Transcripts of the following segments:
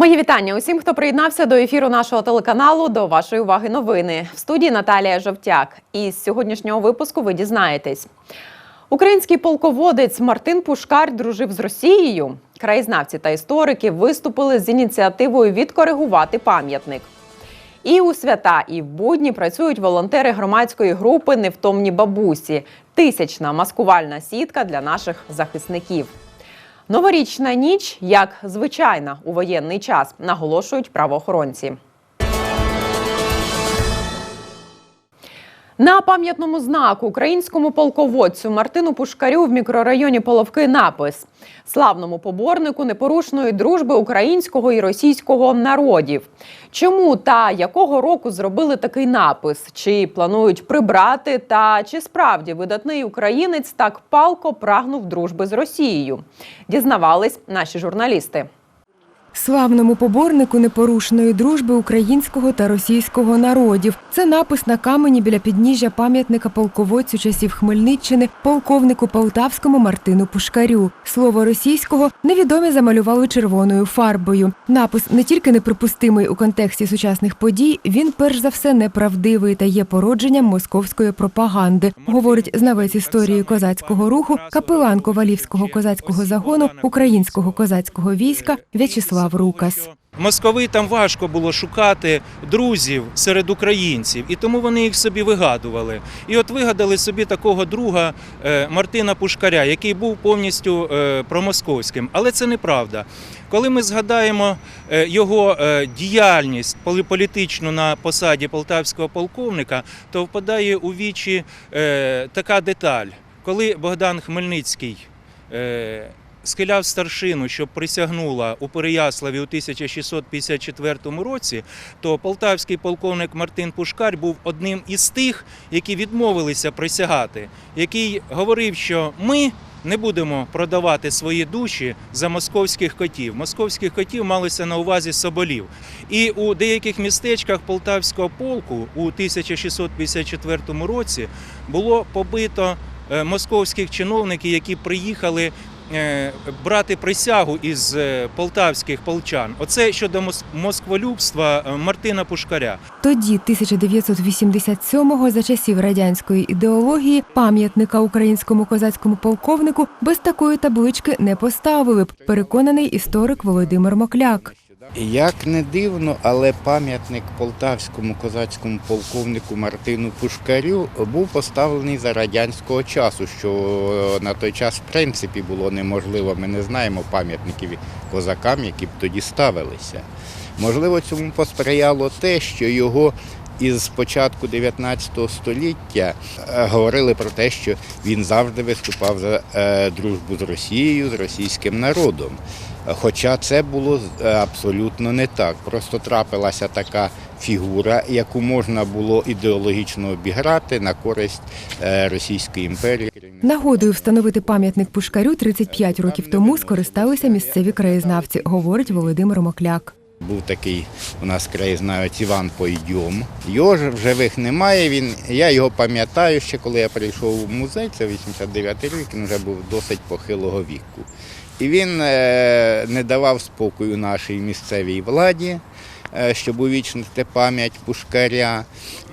Мої вітання усім, хто приєднався до ефіру нашого телеканалу. До вашої уваги новини в студії Наталія Жовтяк. І з сьогоднішнього випуску ви дізнаєтесь. Український полководець Мартин Пушкар дружив з Росією. Краєзнавці та історики виступили з ініціативою відкоригувати пам'ятник. І у свята, і в будні працюють волонтери громадської групи Невтомні бабусі. Тисячна маскувальна сітка для наших захисників. Новорічна ніч як звичайна у воєнний час, наголошують правоохоронці. На пам'ятному знаку українському полководцю Мартину Пушкарю в мікрорайоні Половки напис славному поборнику непорушної дружби українського і російського народів. Чому та якого року зробили такий напис? Чи планують прибрати? Та чи справді видатний українець так палко прагнув дружби з Росією? Дізнавались наші журналісти. Славному поборнику непорушної дружби українського та російського народів. Це напис на камені біля підніжжя пам'ятника полководцю часів Хмельниччини, полковнику Полтавському Мартину Пушкарю. Слово російського невідомі замалювали червоною фарбою. Напис не тільки неприпустимий у контексті сучасних подій, він перш за все неправдивий та є породженням московської пропаганди, говорить знавець історії козацького руху, капелан Ковалівського козацького загону українського козацького війська В'ячеслав Рукас. Московитам важко було шукати друзів серед українців, і тому вони їх собі вигадували. І от вигадали собі такого друга е, Мартина Пушкаря, який був повністю е, промосковським. Але це неправда. Коли ми згадаємо е, його діяльність полі- політичну на посаді полтавського полковника, то впадає у вічі така деталь. Коли Богдан Хмельницький схиляв старшину, щоб присягнула у Переяславі у 1654 році, то полтавський полковник Мартин Пушкар був одним із тих, які відмовилися присягати, який говорив, що ми. Не будемо продавати свої душі за московських котів. Московських котів малися на увазі соболів. І у деяких містечках Полтавського полку у 1654 році було побито е, московських чиновників, які приїхали брати присягу із е, полтавських полчан. Оце щодо мос- москволюбства е, Мартина Пушкаря. Тоді, 1987-го, за часів радянської ідеології, пам'ятника українському козацькому полковнику без такої таблички не поставили б. Переконаний історик Володимир Мокляк. Як не дивно, але пам'ятник полтавському козацькому полковнику Мартину Пушкарю був поставлений за радянського часу, що на той час в принципі було неможливо. Ми не знаємо пам'ятників козакам, які б тоді ставилися. Можливо, цьому посприяло те, що його із початку 19 століття е, говорили про те, що він завжди виступав за е, дружбу з Росією, з російським народом. Хоча це було е, абсолютно не так. Просто трапилася така фігура, яку можна було ідеологічно обіграти на користь е, Російської імперії. Нагодою встановити пам'ятник Пушкарю 35 років тому скористалися місцеві краєзнавці, говорить Володимир Мокляк. Був такий у нас краєзнавець Іван Пойдьом. Його ж в живих немає. Він я його пам'ятаю ще коли я прийшов в музей. Це 89 рік. Він вже був досить похилого віку. І він е, не давав спокою нашій місцевій владі, е, щоб увічнити пам'ять Пушкаря,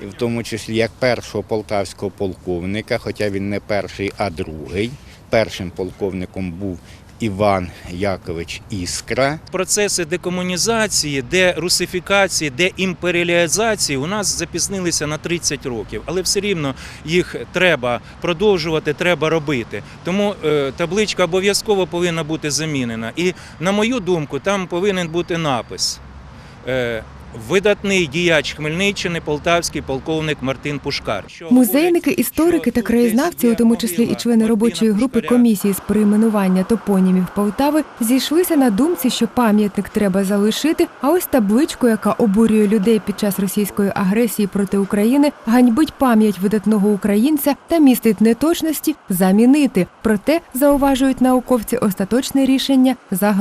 в тому числі як першого полтавського полковника, хоча він не перший, а другий. Першим полковником був Іван Якович Іскра. Процеси декомунізації, дерусифікації, деімперіалізації у нас запізнилися на 30 років, але все рівно їх треба продовжувати, треба робити. Тому е, табличка обов'язково повинна бути замінена. І на мою думку, там повинен бути напис. Видатний діяч Хмельниччини, полтавський полковник Мартин Пушкар. Музейники, історики та краєзнавці, у тому числі і члени робочої групи комісії з перейменування топонімів Полтави, зійшлися на думці, що пам'ятник треба залишити. А ось табличку, яка обурює людей під час російської агресії проти України, ганьбить пам'ять видатного українця та містить неточності, замінити. Проте зауважують науковці остаточне рішення за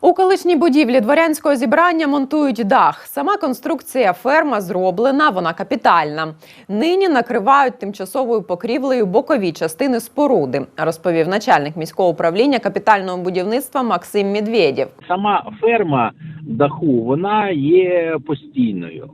У колишній будівлі дворянського зібрання монтують дах. Сама конструкція ферма зроблена, вона капітальна. Нині накривають тимчасовою покрівлею бокові частини споруди, розповів начальник міського управління капітального будівництва Максим Медведєв. сама ферма даху вона є постійною,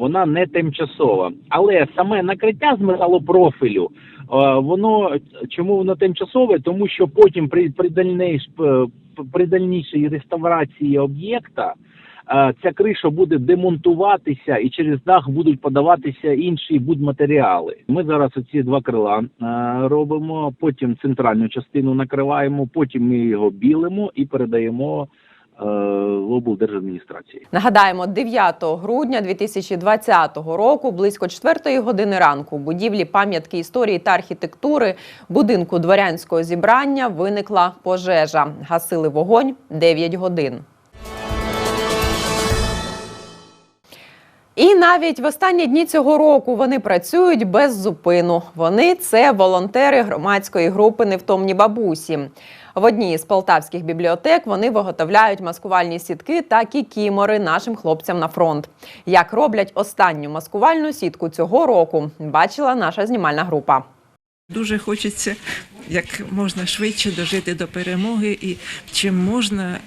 вона не тимчасова. Але саме накриття з металопрофілю, е, воно чому воно тимчасове? Тому що потім при, при, дальнейш, е, при дальнішій реставрації об'єкта. е, Ця криша буде демонтуватися і через дах будуть подаватися інші будматеріали. Ми зараз оці два крила робимо, потім центральну частину накриваємо, потім ми його білимо і передаємо облдержадміністрації. Нагадаємо, 9 грудня 2020 року, близько 4 години ранку, будівлі пам'ятки історії та архітектури будинку дворянського зібрання виникла пожежа. Гасили вогонь 9 годин. І навіть в останні дні цього року вони працюють без зупину. Вони це волонтери громадської групи Невтомні бабусі. В одній з полтавських бібліотек вони виготовляють маскувальні сітки та кікімори нашим хлопцям на фронт. Як роблять останню маскувальну сітку цього року, бачила наша знімальна група. Дуже хочеться як можна швидше дожити до перемоги, і чим можна,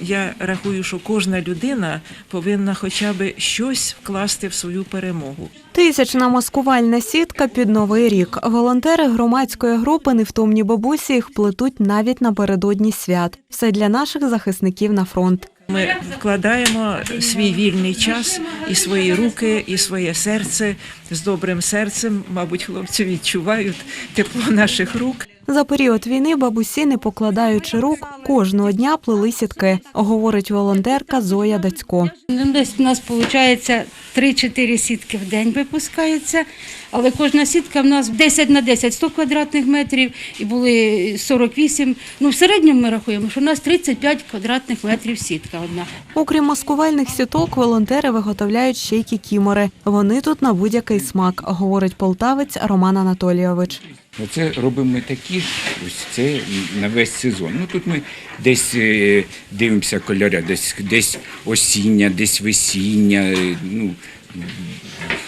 я рахую, що кожна людина повинна хоча б щось вкласти в свою перемогу. Тисячна маскувальна сітка під новий рік. Волонтери громадської групи невтомні бабусі їх плетуть навіть напередодні свят. Все для наших захисників на фронт. Ми вкладаємо свій вільний час і свої руки, і своє серце з добрим серцем. Мабуть, хлопці відчувають тепло наших рук. За період війни бабусі, не покладаючи рук, кожного дня плели сітки, говорить волонтерка Зоя Дацько. Ну, Десь у нас виходить 3-4 сітки в день випускаються, але кожна сітка в нас 10 на 10, 100 квадратних метрів і були 48. Ну, в середньому ми рахуємо, що у нас 35 квадратних метрів сітка одна. Окрім маскувальних сіток, волонтери виготовляють ще й кікімори. Вони тут на будь-який смак, говорить полтавець Роман Анатолійович. Оце робимо ми такі, ось це на весь сезон. Ну тут ми десь е, дивимося кольори, десь, десь осіння, десь весіння. е, Ну,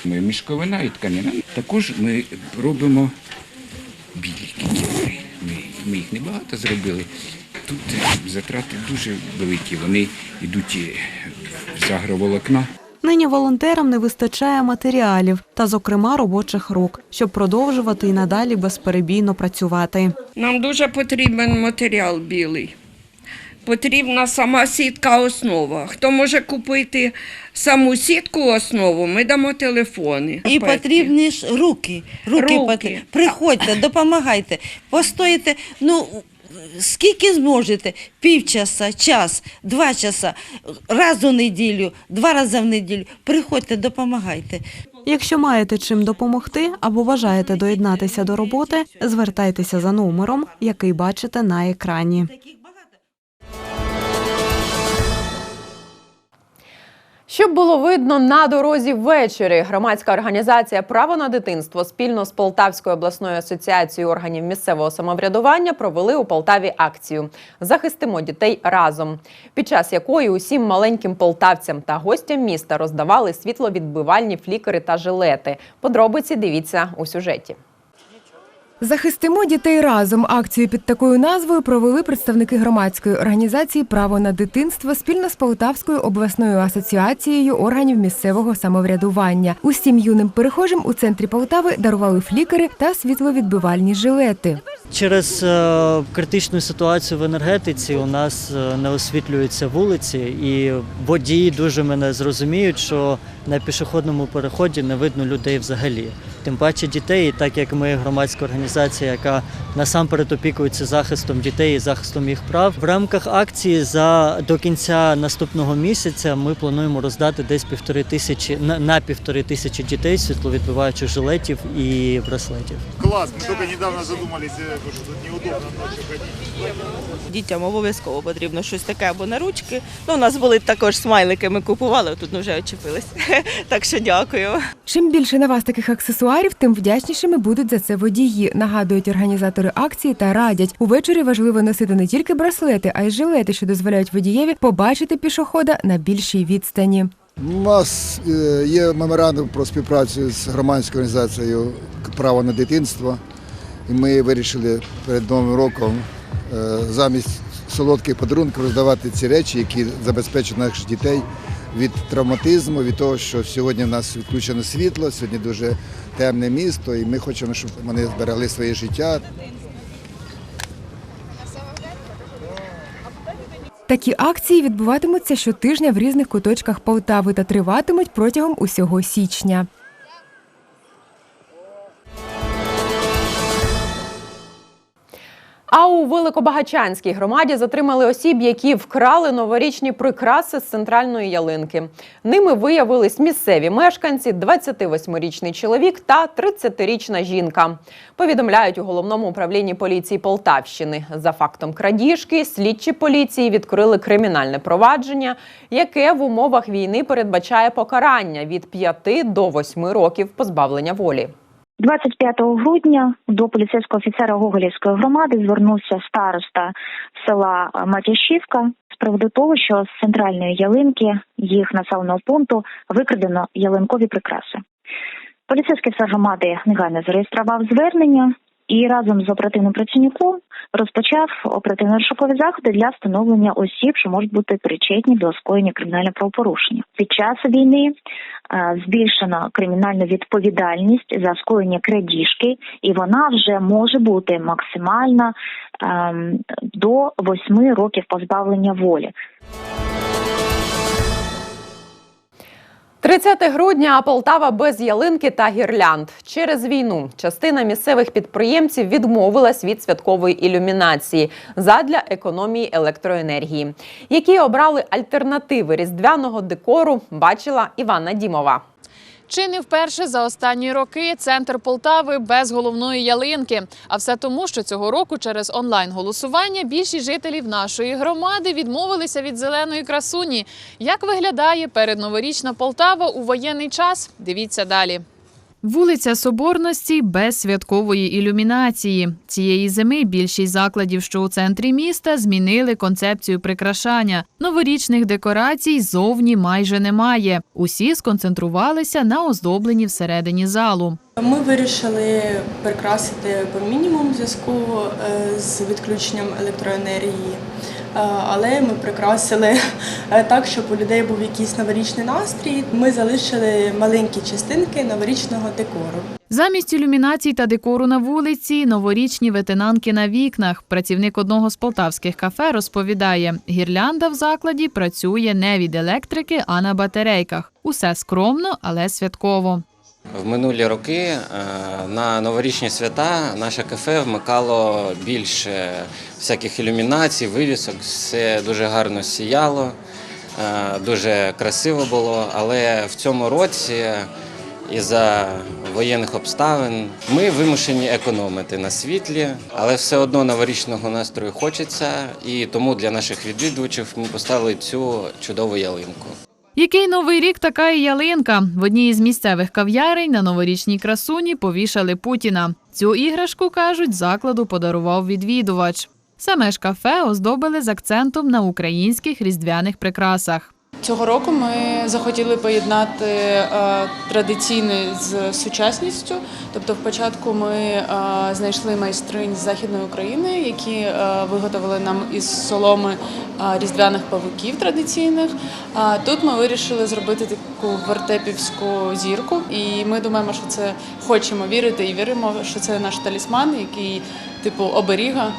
ми мішковина і тканина. Також ми робимо білі кікімори. Ми, ми їх небагато зробили. Тут затрати дуже великі. Вони йдуть е, з агроволокна. Нині волонтерам не вистачає матеріалів та, зокрема, робочих рук, щоб продовжувати і надалі безперебійно працювати. Нам дуже потрібен матеріал білий. Потрібна сама сітка основа. Хто може купити саму сітку основу, ми дамо телефони. І потрібні ж руки. Руки, Руки. потрібні. Приходьте, допомагайте, постоїте. Ну, скільки зможете? Півчаса, час, два часа, раз у неділю, два рази в неділю. Приходьте, допомагайте. Якщо маєте чим допомогти або бажаєте доєднатися до роботи, звертайтеся за номером, який бачите на екрані. Щоб було видно на дорозі ввечері, громадська організація Право на дитинство спільно з Полтавською обласною асоціацією органів місцевого самоврядування провели у Полтаві акцію Захистимо дітей разом, під час якої усім маленьким полтавцям та гостям міста роздавали світловідбивальні флікери та жилети. Подробиці дивіться у сюжеті. Захистимо дітей разом. Акцію під такою назвою провели представники громадської організації Право на дитинство спільно з Полтавською обласною асоціацією органів місцевого самоврядування. Усім юним перехожим у центрі Полтави дарували флікери та світловідбивальні жилети. Через е, критичну ситуацію в енергетиці у нас е, не освітлюються вулиці, і водії дуже мене зрозуміють, що на пішохідному переході не видно людей взагалі. Тим паче дітей, і так як ми громадська організація, яка насамперед опікується захистом дітей і захистом їх прав. В рамках акції за до кінця наступного місяця ми плануємо роздати десь півтори тисячі на, на півтори тисячі дітей світловідбиваючих жилетів і браслетів. Класс, мы только недавно задумались, э, что тут неудобно ночью ходить. Дітям обов'язково потрібно щось таке або на ручки. Ну, у нас були також смайлики, ми купували, тут вже очепились. Так що дякую. Чим більше на вас таких аксесуарів, тротуарів, тим вдячнішими будуть за це водії. Нагадують організатори акції та радять. Увечері важливо носити не тільки браслети, а й жилети, що дозволяють водієві побачити пішохода на більшій відстані. У нас е, є меморандум про співпрацю з громадською організацією Право на дитинство. І ми вирішили перед Новим роком е, замість солодких подарунків роздавати ці речі, які забезпечать наших дітей від травматизму, від того, що сьогодні в нас відключено світло, сьогодні дуже темне місто, і ми хочемо, щоб вони зберегли своє життя, Такі акції відбуватимуться щотижня в різних куточках Полтави та триватимуть протягом усього січня. А у Великобагачанській громаді затримали осіб, які вкрали новорічні прикраси з центральної ялинки. Ними виявились місцеві мешканці, 28-річний чоловік та 30-річна жінка. Повідомляють у головному управлінні поліції Полтавщини. За фактом крадіжки слідчі поліції відкрили кримінальне провадження, яке в умовах війни передбачає покарання від 5 до 8 років позбавлення волі. 25 грудня до поліцейського офіцера Гоголівської громади звернувся староста села Матящівка з приводу того, що з центральної ялинки їх населеного пункту викрадено ялинкові прикраси. Поліцейський офіцер громади негайно зареєстрував звернення і разом з оперативним працівником розпочав оперативно-розшукові заходи для встановлення осіб, що можуть бути причетні до скоєння кримінального правопорушення. Під час війни е, збільшено кримінальну відповідальність за скоєння крадіжки, і вона вже може бути максимально ем, до 8 років позбавлення волі. 30 грудня, Полтава без ялинки та гірлянд. Через війну частина місцевих підприємців відмовилась від святкової ілюмінації задля економії електроенергії. Які обрали альтернативи різдвяного декору, бачила Івана Дімова. Чи не вперше за останні роки центр Полтави без головної ялинки? А все тому, що цього року через онлайн голосування більшість жителів нашої громади відмовилися від зеленої красуні. Як виглядає передноворічна Полтава у воєнний час? Дивіться далі. Вулиця Соборності без святкової ілюмінації. Цієї зими більшість закладів, що у центрі міста, змінили концепцію прикрашання. Новорічних декорацій зовні майже немає. Усі сконцентрувалися на оздобленні всередині залу. Ми вирішили прикрасити по мінімуму зв'язку е, з відключенням електроенергії. Е, Але ми прикрасили е, так, щоб у людей був якийсь новорічний настрій. Ми залишили маленькі частинки новорічного декору. Замість ілюмінацій та декору на вулиці новорічні ветенанки на вікнах. Працівник одного з полтавських кафе розповідає, гірлянда в закладі працює не від електрики, а на батарейках. Усе скромно, але святково. В минулі роки е, на новорічні свята наше кафе вмикало більше всяких ілюмінацій, вивісок. Все дуже гарно сіяло, е, дуже красиво було. Але в цьому році, із-за воєнних обставин, ми вимушені економити на світлі, але все одно новорічного настрою хочеться, і тому для наших відвідувачів ми поставили цю чудову ялинку. Який новий рік, така і ялинка. В одній із місцевих кав'ярень на новорічній красуні повішали Путіна. Цю іграшку кажуть, закладу подарував відвідувач. Саме ж кафе оздобили з акцентом на українських різдвяних прикрасах. Цього року ми захотіли поєднати е, традиційне з сучасністю. Тобто, спочатку ми е, знайшли майстринь з західної України, які е, виготовили нам із соломи різдвяних павуків традиційних. А тут ми вирішили зробити таку вертепівську зірку, і ми думаємо, що це хочемо вірити і віримо, що це наш талісман, який типу оберіга.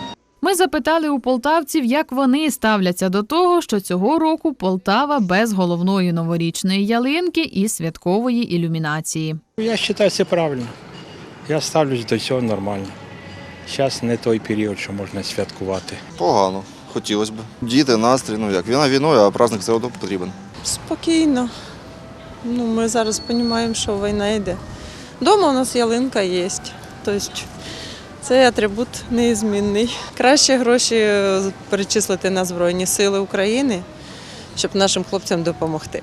Ми запитали у полтавців, як вони ставляться до того, що цього року Полтава без головної новорічної ялинки і святкової ілюмінації. Я вважаю, це правильно. Я ставлюсь до цього нормально. Зараз не той період, що можна святкувати. Погано, хотілося б. Діти, настрій, ну як війна війною, а праздник все одно потрібен. Спокійно. Ну, ми зараз розуміємо, що війна йде. Дома у нас ялинка є. Тобто це атрибут неізмінний. Краще гроші перечислити на Збройні Сили України, щоб нашим хлопцям допомогти.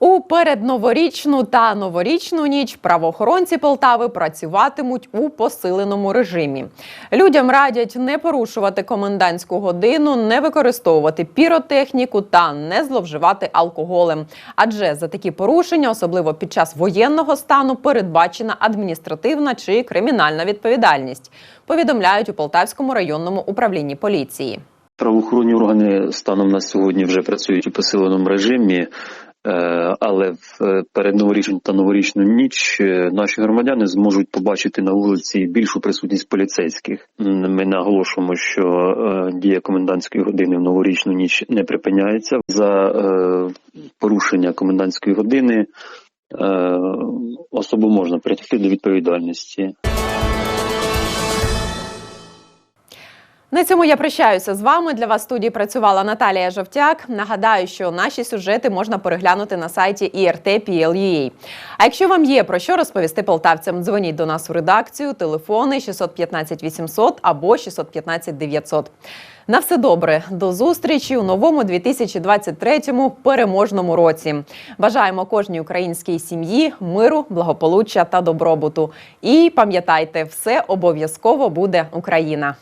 У передноворічну та новорічну ніч правоохоронці Полтави працюватимуть у посиленому режимі. Людям радять не порушувати комендантську годину, не використовувати піротехніку та не зловживати алкоголем. Адже за такі порушення, особливо під час воєнного стану, передбачена адміністративна чи кримінальна відповідальність. Повідомляють у Полтавському районному управлінні поліції. Правоохоронні органи станом на сьогодні вже працюють у посиленому режимі, але в е, передноворічну та новорічну ніч е, наші громадяни зможуть побачити на вулиці більшу присутність поліцейських. Ми наголошуємо, що е, дія комендантської години в новорічну ніч не припиняється за е, порушення комендантської години. е, Особу можна притягти до відповідальності. На цьому я прощаюся з вами. Для вас в студії працювала Наталія Жовтяк. Нагадаю, що наші сюжети можна переглянути на сайті IRT.PL.UA. А якщо вам є про що розповісти полтавцям, дзвоніть до нас у редакцію, телефони 615 800 або 615 900. На все добре, до зустрічі у новому 2023 переможному році. Бажаємо кожній українській сім'ї миру, благополуччя та добробуту. І пам'ятайте, все обов'язково буде Україна.